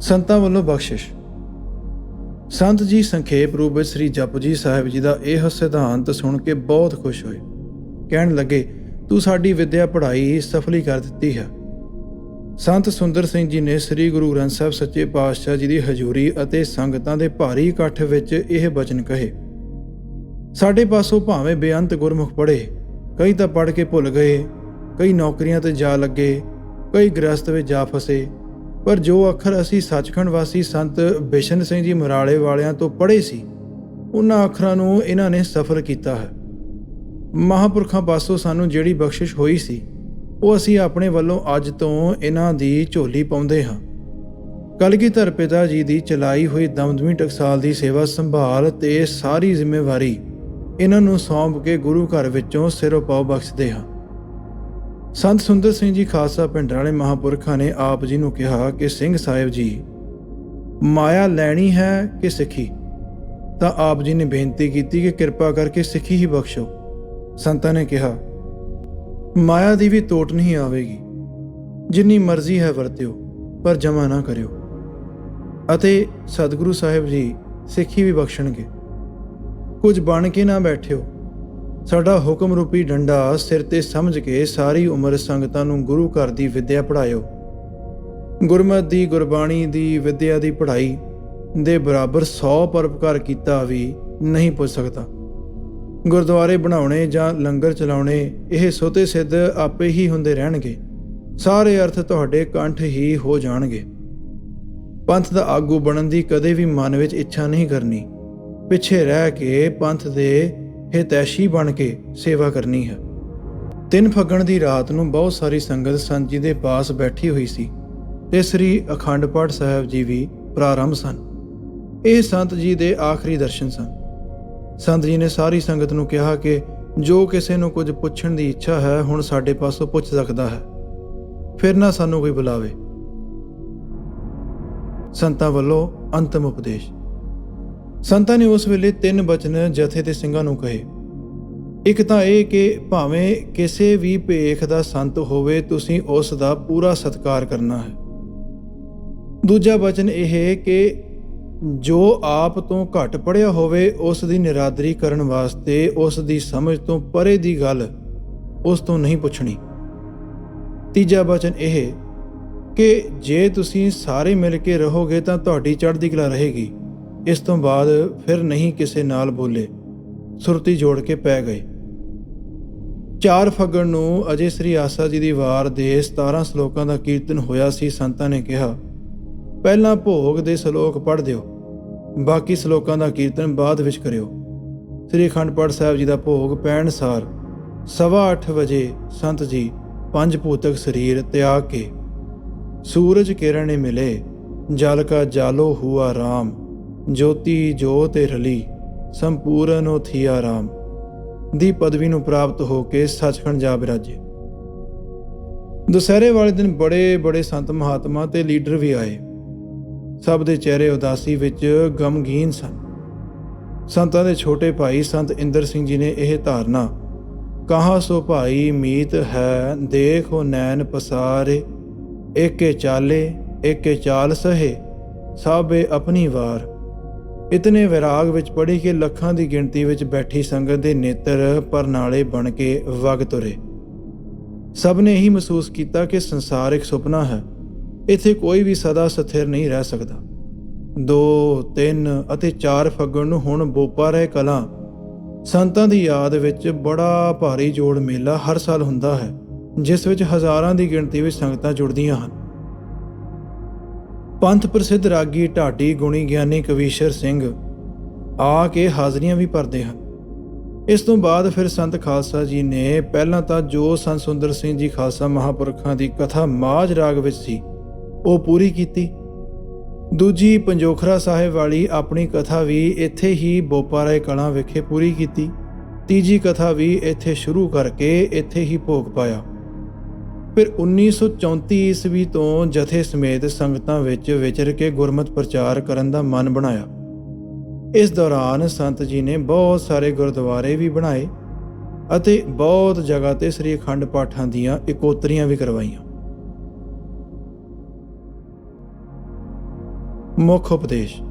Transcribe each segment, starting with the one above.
ਸੰਤਾਂ ਵੱਲੋਂ ਬਖਸ਼ਿਸ਼। ਸੰਤ ਜੀ ਸੰਖੇਪ ਰੂਪ ਵਿੱਚ ਸ੍ਰੀ ਜਪਜੀ ਸਾਹਿਬ ਜੀ ਦਾ ਇਹ ਸਿਧਾਂਤ ਸੁਣ ਕੇ ਬਹੁਤ ਖੁਸ਼ ਹੋਏ। ਕਹਿਣ ਲੱਗੇ, ਤੂੰ ਸਾਡੀ ਵਿਦਿਆ ਪੜ੍ਹਾਈ ਸਫਲੀ ਕਰ ਦਿੱਤੀ ਹੈ। ਸੰਤ ਸੁੰਦਰ ਸਿੰਘ ਜੀ ਨੇ ਸ੍ਰੀ ਗੁਰੂ ਗ੍ਰੰਥ ਸਾਹਿਬ ਸੱਚੇ ਪਾਤਸ਼ਾਹ ਜੀ ਦੀ ਹਜ਼ੂਰੀ ਅਤੇ ਸੰਗਤਾਂ ਦੇ ਭਾਰੀ ਇਕੱਠ ਵਿੱਚ ਇਹ ਬਚਨ ਕਹੇ। ਸਾਡੇ ਪਾਸੋਂ ਭਾਵੇਂ ਬੇਅੰਤ ਗੁਰਮੁਖ ਪੜ੍ਹੇ, ਕਈ ਤਾਂ ਪੜ੍ਹ ਕੇ ਭੁੱਲ ਗਏ, ਕਈ ਨੌਕਰੀਆਂ ਤੇ ਜਾ ਲੱਗੇ, ਕਈ ਗ੍ਰਸਤ ਵਿੱਚ ਜਾ ਫਸੇ ਪਰ ਜੋ ਅੱਖਰ ਅਸੀਂ ਸੱਚਖੰਡ ਵਾਸੀ ਸੰਤ ਬਿਸ਼ਨ ਸਿੰਘ ਜੀ ਮਰਾਲੇ ਵਾਲਿਆਂ ਤੋਂ ਪੜ੍ਹੇ ਸੀ, ਉਹਨਾਂ ਅੱਖਰਾਂ ਨੂੰ ਇਹਨਾਂ ਨੇ ਸਫ਼ਰ ਕੀਤਾ ਹੈ। ਮਹਾਪੁਰਖਾਂ ਪਾਸੋਂ ਸਾਨੂੰ ਜਿਹੜੀ ਬਖਸ਼ਿਸ਼ ਹੋਈ ਸੀ, ਉਹ ਅਸੀਂ ਆਪਣੇ ਵੱਲੋਂ ਅੱਜ ਤੋਂ ਇਹਨਾਂ ਦੀ ਝੋਲੀ ਪਾਉਂਦੇ ਹਾਂ। ਕਲਗੀਧਰ ਪਿਤਾ ਜੀ ਦੀ ਚਲਾਈ ਹੋਈ ਦਮਦਮੀ ਟਕਸਾਲ ਦੀ ਸੇਵਾ ਸੰਭਾਲ ਤੇ ਸਾਰੀ ਜ਼ਿੰਮੇਵਾਰੀ ਇਹਨਾਂ ਨੂੰ ਸੌਂਪ ਕੇ ਗੁਰੂ ਘਰ ਵਿੱਚੋਂ ਸਿਰੋਂ ਪਾਉ ਬਖਸ਼ਦੇ ਹਾਂ। ਸੰਤ ਸੁੰਦਰ ਸਿੰਘ ਜੀ ਖਾਲਸਾ ਪਿੰਡ ਵਾਲੇ ਮਹਾਪੁਰਖਾਂ ਨੇ ਆਪ ਜੀ ਨੂੰ ਕਿਹਾ ਕਿ ਸਿੰਘ ਸਾਹਿਬ ਜੀ, ਮਾਇਆ ਲੈਣੀ ਹੈ ਕਿ ਸਿੱਖੀ? ਤਾਂ ਆਪ ਜੀ ਨੇ ਬੇਨਤੀ ਕੀਤੀ ਕਿ ਕਿਰਪਾ ਕਰਕੇ ਸਿੱਖੀ ਹੀ ਬਖਸ਼ੋ। ਸੰਤਾਂ ਨੇ ਕਿਹਾ, ਮਾਇਆ ਦੀ ਵੀ ਤੋਟ ਨਹੀਂ ਆਵੇਗੀ। ਜਿੰਨੀ ਮਰਜ਼ੀ ਹੈ ਵਰਤਿਓ, ਪਰ ਜਮਾ ਨਾ ਕਰਿਓ। ਅਤੇ ਸਤਿਗੁਰੂ ਸਾਹਿਬ ਜੀ ਸਿੱਖੀ ਵੀ ਬਖਸ਼ਣਗੇ। ਕੁਝ ਬਣ ਕੇ ਨਾ ਬੈਠਿਓ। ਸਾਡਾ ਹੁਕਮ ਰੂਪੀ ਡੰਡਾ ਸਿਰ ਤੇ ਸਮਝ ਕੇ ਸਾਰੀ ਉਮਰ ਸੰਗਤਾਂ ਨੂੰ ਗੁਰੂ ਘਰ ਦੀ ਵਿੱਦਿਆ ਪੜਾਇਓ ਗੁਰਮਤਿ ਦੀ ਗੁਰਬਾਣੀ ਦੀ ਵਿੱਦਿਆ ਦੀ ਪੜ੍ਹਾਈ ਦੇ ਬਰਾਬਰ 100 ਪਰਪਕਾਰ ਕੀਤਾ ਵੀ ਨਹੀਂ ਪੁੱਜ ਸਕਦਾ। ਗੁਰਦੁਆਰੇ ਬਣਾਉਣੇ ਜਾਂ ਲੰਗਰ ਚਲਾਉਣੇ ਇਹ ਸੋਤੇ ਸਿੱਧ ਆਪੇ ਹੀ ਹੁੰਦੇ ਰਹਿਣਗੇ। ਸਾਰੇ ਅਰਥ ਤੁਹਾਡੇ ਕੰਠ ਹੀ ਹੋ ਜਾਣਗੇ। ਪੰਥ ਦਾ ਆਗੂ ਬਣਨ ਦੀ ਕਦੇ ਵੀ ਮਨ ਵਿੱਚ ਇੱਛਾ ਨਹੀਂ ਕਰਨੀ। ਪਿੱਛੇ ਰਹਿ ਕੇ ਪੰਥ ਦੇ ਹਿਤੈਸ਼ੀ ਬਣ ਕੇ ਸੇਵਾ ਕਰਨੀ ਹੈ। ਤਿੰਨ ਫੱਗਣ ਦੀ ਰਾਤ ਨੂੰ ਬਹੁਤ ਸਾਰੀ ਸੰਗਤ ਸੰਤ ਜੀ ਦੇ ਪਾਸ ਬੈਠੀ ਹੋਈ ਸੀ ਤੇ ਸ੍ਰੀ ਅਖੰਡ ਪਾਠ ਸਾਹਿਬ ਜੀ ਵੀ ਪ੍ਰਾਰੰਭ ਸਨ। ਇਹ ਸੰਤ ਜੀ ਦੇ ਆਖਰੀ ਦਰਸ਼ਨ ਸਨ। ਸੰਤ ਜੀ ਨੇ ਸਾਰੀ ਸੰਗਤ ਨੂੰ ਕਿਹਾ ਕਿ ਜੋ ਕਿਸੇ ਨੂੰ ਕੁਝ ਪੁੱਛਣ ਦੀ ਇੱਛਾ ਹੈ, ਹੁਣ ਸਾਡੇ ਪਾਸੋਂ ਪੁੱਛ ਸਕਦਾ ਹੈ। ਫਿਰ ਨਾ ਸਾਨੂੰ ਕੋਈ ਬੁਲਾਵੇ। ਸੰਤਾਂ ਵੱਲੋਂ ਅੰਤਮ ਉਪਦੇਸ਼। ਸੰਤਾਂ ਨੇ ਉਸ ਵੇਲੇ ਤਿੰਨ ਬਚਨ ਜਥੇ ਤੇ ਸਿੰਘਾਂ ਨੂੰ ਕਹੇ, ਇੱਕ ਤਾਂ ਇਹ ਕਿ ਭਾਵੇਂ ਕਿਸੇ ਵੀ ਭੇਖ ਦਾ ਸੰਤ ਹੋਵੇ, ਤੁਸੀਂ ਉਸ ਦਾ ਪੂਰਾ ਸਤਿਕਾਰ ਕਰਨਾ ਹੈ। ਦੂਜਾ ਬਚਨ ਇਹ ਹੈ ਕਿ ਜੋ ਆਪ ਤੋਂ ਘੱਟ ਪੜਿਆ ਹੋਵੇ, ਉਸ ਦੀ ਨਿਰਾਦਰੀ ਕਰਨ ਵਾਸਤੇ ਉਸ ਦੀ ਸਮਝ ਤੋਂ ਪਰੇ ਦੀ ਗੱਲ ਉਸ ਤੋਂ ਨਹੀਂ ਪੁੱਛਣੀ। ਤੀਜਾ ਬਚਨ ਇਹ ਕਿ ਜੇ ਤੁਸੀਂ ਸਾਰੇ ਮਿਲ ਕੇ ਰਹੋਗੇ, ਤਾਂ ਤੁਹਾਡੀ ਚੜ੍ਹਦੀ ਕਲਾ ਰਹੇਗੀ। ਇਸ ਤੋਂ ਬਾਅਦ ਫਿਰ ਨਹੀਂ ਕਿਸੇ ਨਾਲ ਬੋਲੇ। ਸੁਰਤੀ ਜੋੜ ਕੇ ਪੈ ਗਏ। ਚਾਰ ਫੱਗਣ ਨੂੰ ਅਜੇ ਸ੍ਰੀ ਆਸਾ ਜੀ ਦੀ ਵਾਰ ਦੇ 17 ਸ਼ਲੋਕਾਂ ਦਾ ਕੀਰਤਨ ਹੋਇਆ ਸੀ, ਸੰਤਾਂ ਨੇ ਕਿਹਾ, ਪਹਿਲਾਂ ਭੋਗ ਦੇ ਸ਼ਲੋਕ ਪੜ੍ਹ ਦਿਓ, ਬਾਕੀ ਸ਼ਲੋਕਾਂ ਦਾ ਕੀਰਤਨ ਬਾਅਦ ਵਿੱਚ ਕਰਿਓ। ਸ੍ਰੀ ਅਖੰਡ ਪਾਠ ਸਾਹਿਬ ਜੀ ਦਾ ਭੋਗ ਪੈਣ ਸਾਰ ਸਵਾ ਅੱਠ ਵਜੇ ਸੰਤ ਜੀ ਪੰਜ ਭੂਤਕ ਸਰੀਰ ਤਿਆਗ ਕੇ ਸੂਰਜ ਕਿਰਨ ਨੇ ਮਿਲੇ, ਜਲ ਕਾ ਜਾਲੋ ਹੁਆ ਰਾਮ। ਜੋਤੀ, ਜੋਤ ਰਲੀ, ਸੰਪੂਰਨ ਥੀਆ ਰਾਮ ਦੀ ਪਦਵੀ ਨੂੰ ਪ੍ਰਾਪਤ ਹੋ ਕੇ ਸੱਚਖੰਡ ਜਾ ਬਿਰਾਜੇ। ਦੁਸਹਿਰੇ ਵਾਲੇ ਦਿਨ ਬੜੇ ਬੜੇ ਸੰਤ ਮਹਾਤਮਾ ਤੇ ਲੀਡਰ ਵੀ ਆਏ। ਸਭ ਦੇ ਚਿਹਰੇ ਉਦਾਸੀ ਵਿੱਚ ਗਮਗੀਨ ਸਨ। ਸੰਤਾਂ ਦੇ ਛੋਟੇ ਭਾਈ ਸੰਤ ਇੰਦਰ ਸਿੰਘ ਜੀ ਨੇ ਇਹ ਧਾਰਨਾ, ਕਹਾ ਸੋ ਭਾਈ ਮੀਤ ਹੈ, ਦੇਖੋ ਨੈਣ ਪਸਾਰੇ, ਏਕੇ ਚਾਲੇ, ਏਕੇ ਚਾਲ ਸਹੇ, ਸਾਬੇ ਆਪਣੀ ਵਾਰ ਇਤਨੇ ਵਿਰਾਗ ਵਿੱਚ ਪੜੀ ਕਿ ਲੱਖਾਂ ਦੀ ਗਿਣਤੀ ਵਿੱਚ ਬੈਠੀ ਸੰਗਤ ਦੇ ਨੇਤਰ ਪਰਨਾਲੇ ਬਣ ਕੇ ਵਗ ਤੁਰੇ। ਸਭ ਨੇ ਇਹੀ ਮਹਿਸੂਸ ਕੀਤਾ ਕਿ ਸੰਸਾਰ ਇੱਕ ਸੁਪਨਾ ਹੈ। ਇੱਥੇ ਕੋਈ ਵੀ ਸਦਾ ਸਥਿਰ ਨਹੀਂ ਰਹਿ ਸਕਦਾ। 2 3 ਅਤੇ 4 ਫੱਗਣ ਨੂੰ ਹੁਣ ਬੋਪਾ ਰਹਿ ਕਲਾਂ। ਸੰਤਾਂ ਦੀ ਯਾਦ ਵਿੱਚ ਬੜਾ ਭਾਰੀ ਜੋੜ ਮੇਲਾ ਹਰ ਸਾਲ ਹੁੰਦਾ ਹੈ, ਜਿਸ ਵਿੱਚ ਹਜ਼ਾਰਾਂ ਦੀ ਗਿਣਤੀ ਵਿੱਚ ਸੰਗਤਾਂ ਜੁੜਦੀਆਂ ਹਨ। ਪੰਥ ਪ੍ਰਸਿੱਧ ਰਾਗੀ ਢਾਡੀ ਗੁਣੀ ਗਿਆਨੀ ਕਵੀਸ਼ਰ ਸਿੰਘ ਆ ਕੇ ਹਾਜ਼ਰੀਆਂ ਵੀ ਭਰਦੇ ਹਨ। ਇਸ ਤੋਂ ਬਾਅਦ ਫਿਰ ਸੰਤ ਖਾਲਸਾ ਜੀ ਨੇ ਪਹਿਲਾਂ ਤਾਂ ਜੋ ਸੰਤ ਸੁੰਦਰ ਸਿੰਘ ਜੀ ਖਾਲਸਾ ਮਹਾਪੁਰਖਾਂ ਦੀ ਕਥਾ ਮਾਝ ਰਾਗ ਵਿੱਚ ਸੀ, ਉਹ ਪੂਰੀ ਕੀਤੀ। ਦੂਜੀ ਪੰਜੋਖਰਾ ਸਾਹਿਬ ਵਾਲੀ ਆਪਣੀ ਕਥਾ ਵੀ ਇੱਥੇ ਹੀ ਬੋਪਾਰੇ ਕਲਾਂ ਵਿਖੇ ਪੂਰੀ ਕੀਤੀ। ਤੀਜੀ ਕਥਾ ਵੀ ਇੱਥੇ ਸ਼ੁਰੂ ਕਰਕੇ ਇੱਥੇ ਹੀ ਭੋਗ ਪਾਇਆ। ਫਿਰ 1934 ਈਸਵੀ ਤੋਂ ਜਥੇ ਸਮੇਤ ਸੰਗਤਾਂ ਵਿੱਚ ਵਿਚਰ ਕੇ ਗੁਰਮਤ ਪ੍ਰਚਾਰ ਕਰਨ ਦਾ ਮਨ ਬਣਾਇਆ। ਇਸ ਦੌਰਾਨ ਸੰਤ ਜੀ ਨੇ ਬਹੁਤ ਸਾਰੇ ਗੁਰਦੁਆਰੇ ਵੀ ਬਣਾਏ ਅਤੇ ਬਹੁਤ ਜਗ੍ਹਾ ਤੇ ਸ੍ਰੀ ਅਖੰਡ ਪਾਠਾਂ ਦੀਆਂ ਇਕੋਤਰੀਆਂ ਵੀ ਕਰਵਾਈਆਂ। ਮੁੱਖ ਉਪਦੇਸ਼।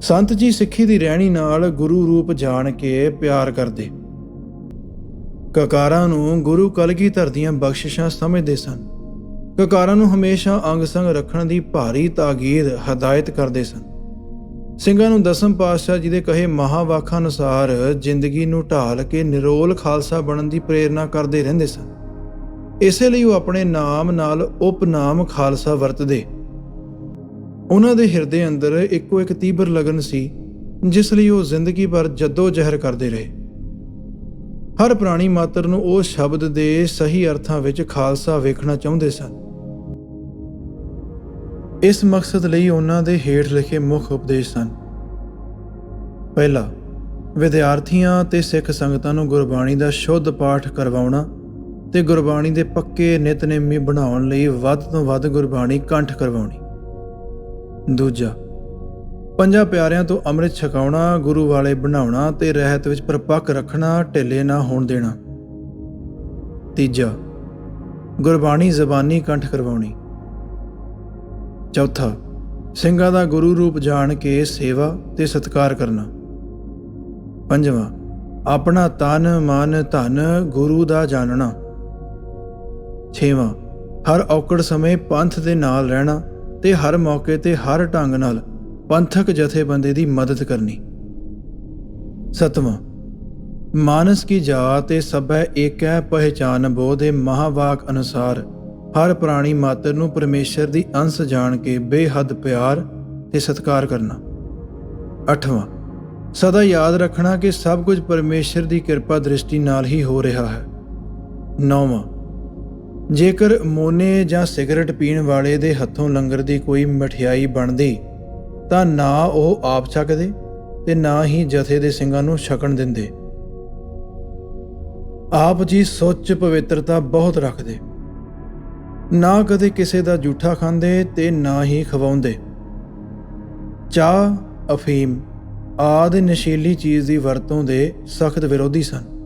ਸੰਤ ਜੀ ਸਿੱਖੀ ਦੀ ਰਹਿਣੀ ਨਾਲ ਗੁਰੂ ਰੂਪ ਜਾਣ ਕੇ ਪਿਆਰ ਕਰਦੇ। ਕਕਾਰਾਂ ਨੂੰ ਗੁਰੂ ਕਲਗੀਧਰ ਦੀਆਂ ਬਖਸ਼ਿਸ਼ਾਂ ਸਮਝਦੇ ਸਨ। ਕਕਾਰਾਂ ਨੂੰ ਹਮੇਸ਼ਾ ਅੰਗ ਸੰਗ ਰੱਖਣ ਦੀ ਭਾਰੀ ਤਾਕੀਦ ਹਦਾਇਤ ਕਰਦੇ ਸਨ। ਸਿੰਘਾਂ ਨੂੰ ਦਸਮ ਪਾਤਸ਼ਾਹ ਜੀ ਦੇ ਕਹੇ ਮਹਾਵਾਖਾਂ ਅਨੁਸਾਰ ਜ਼ਿੰਦਗੀ ਨੂੰ ਢਾਲ ਕੇ ਨਿਰੋਲ ਖਾਲਸਾ ਬਣਨ ਦੀ ਪ੍ਰੇਰਣਾ ਕਰਦੇ ਰਹਿੰਦੇ ਸਨ। ਇਸੇ ਲਈ ਉਹ ਆਪਣੇ ਨਾਮ ਨਾਲ ਉਪਨਾਮ ਖਾਲਸਾ ਵਰਤਦੇ। ਉਹਨਾਂ ਦੇ ਹਿਰਦੇ ਅੰਦਰ ਇੱਕੋ ਇੱਕ ਤੀਬਰ ਲਗਨ ਸੀ, ਜਿਸ ਲਈ ਉਹ ਜ਼ਿੰਦਗੀ ਭਰ ਜੱਦੋ ਜਹਿਰ ਕਰਦੇ ਰਹੇ। ਹਰ ਪ੍ਰਾਣੀ ਮਾਤਰ ਨੂੰ ਉਹ ਸ਼ਬਦ ਦੇ ਸਹੀ ਅਰਥਾਂ ਵਿੱਚ ਖਾਲਸਾ ਵੇਖਣਾ ਚਾਹੁੰਦੇ ਸਨ। ਇਸ ਮਕਸਦ ਲਈ ਉਹਨਾਂ ਦੇ ਹੇਠ ਲਿਖੇ ਮੁੱਖ ਉਪਦੇਸ਼ ਸਨ। ਪਹਿਲਾ, ਵਿਦਿਆਰਥੀਆਂ ਤੇ ਸਿੱਖ ਸੰਗਤਾਂ ਨੂੰ ਗੁਰਬਾਣੀ ਦਾ ਸ਼ੁੱਧ ਪਾਠ ਕਰਵਾਉਣਾ ਤੇ ਗੁਰਬਾਣੀ ਦੇ ਪੱਕੇ ਨਿਤਨੇਮੀ ਬਣਾਉਣ ਲਈ ਵੱਧ ਤੋਂ ਵੱਧ ਗੁਰਬਾਣੀ ਕੰਠ ਕਰਵਾਉਣੀ। ਦੂਜਾ ਪੰਜਾਂ ਪਿਆਰਿਆਂ ਤੋਂ ਅੰਮ੍ਰਿਤ ਛਕਾਉਣਾ, ਗੁਰੂ ਵਾਲੇ ਬਣਾਉਣਾ ਤੇ ਰਹਿਤ ਵਿੱਚ ਪਰਪੱਕ ਰੱਖਣਾ, ਢਿੱਲੇ ਨਾ ਹੋਣ ਦੇਣਾ। ਤੀਜਾ, ਗੁਰਬਾਣੀ ਜ਼ਬਾਨੀ ਕੰਠ ਕਰਵਾਉਣੀ। ਚੌਥਾ, ਸਿੰਘਾਂ ਦਾ ਗੁਰੂ ਰੂਪ ਜਾਣ ਕੇ ਸੇਵਾ ਤੇ ਸਤਿਕਾਰ ਕਰਨਾ। ਪੰਜਵਾਂ, ਆਪਣਾ ਤਨ, ਮਨ, ਧਨ ਗੁਰੂ ਦਾ ਜਾਣਨਾ। ਛੇਵਾਂ, ਹਰ ਔਕੜ ਸਮੇਂ ਪੰਥ ਦੇ ਨਾਲ ਰਹਿਣਾ ਤੇ ਹਰ ਮੌਕੇ ਤੇ ਹਰ ਢੰਗ ਨਾਲ ਪੰਥਕ ਜਥੇਬੰਦੀ ਦੀ ਮਦਦ ਕਰਨੀ। ਸਤਵਾਂ, ਮਾਨਸ ਕੀ ਜਾਤ ਤੇ ਸਭੈ ਏਕੈ ਪਹਿਚਾਨ ਬੋਧੇ ਮਹਾਵਾਕ ਅਨੁਸਾਰ ਹਰ ਪ੍ਰਾਣੀ ਮਾਤਰ ਨੂੰ ਪਰਮੇਸ਼ਰ ਦੀ ਅੰਸ਼ ਜਾਣ ਕੇ ਬੇਹੱਦ ਪਿਆਰ ਤੇ ਸਤਿਕਾਰ ਕਰਨਾ। ਅਠਵਾਂ, ਸਦਾ ਯਾਦ ਰੱਖਣਾ ਕਿ ਸਭ ਕੁਝ ਪਰਮੇਸ਼ਰ ਦੀ ਕਿਰਪਾ ਦ੍ਰਿਸ਼ਟੀ ਨਾਲ ਹੀ ਹੋ ਰਿਹਾ ਹੈ। ਨੌਵਾਂ, ਜੇਕਰ ਮੋਨੇ ਜਾਂ ਸਿਗਰਟ ਪੀਣ ਵਾਲੇ ਦੇ ਹੱਥੋਂ ਲੰਗਰ ਦੀ ਕੋਈ ਮਠਿਆਈ ਬਣਦੀ ਤਾਂ ਨਾ ਉਹ ਆਪ ਛਕਦੇ ਤੇ ਨਾ ਹੀ ਜਥੇ ਦੇ ਸਿੰਘਾਂ ਨੂੰ ਛਕਣ ਦਿੰਦੇ। ਆਪ ਜੀ ਸੁੱਚ ਪਵਿੱਤਰਤਾ ਬਹੁਤ ਰੱਖਦੇ। ਨਾ ਕਦੇ ਕਿਸੇ ਦਾ ਝੂਠਾ ਖਾਂਦੇ ਤੇ ਨਾ ਹੀ ਖਵਾਉਂਦੇ। ਚਾਹ, ਅਫੀਮ ਆਦਿ ਨਸ਼ੀਲੀ ਚੀਜ਼ ਦੀ ਵਰਤੋਂ ਦੇ ਸਖਤ ਵਿਰੋਧੀ ਸਨ।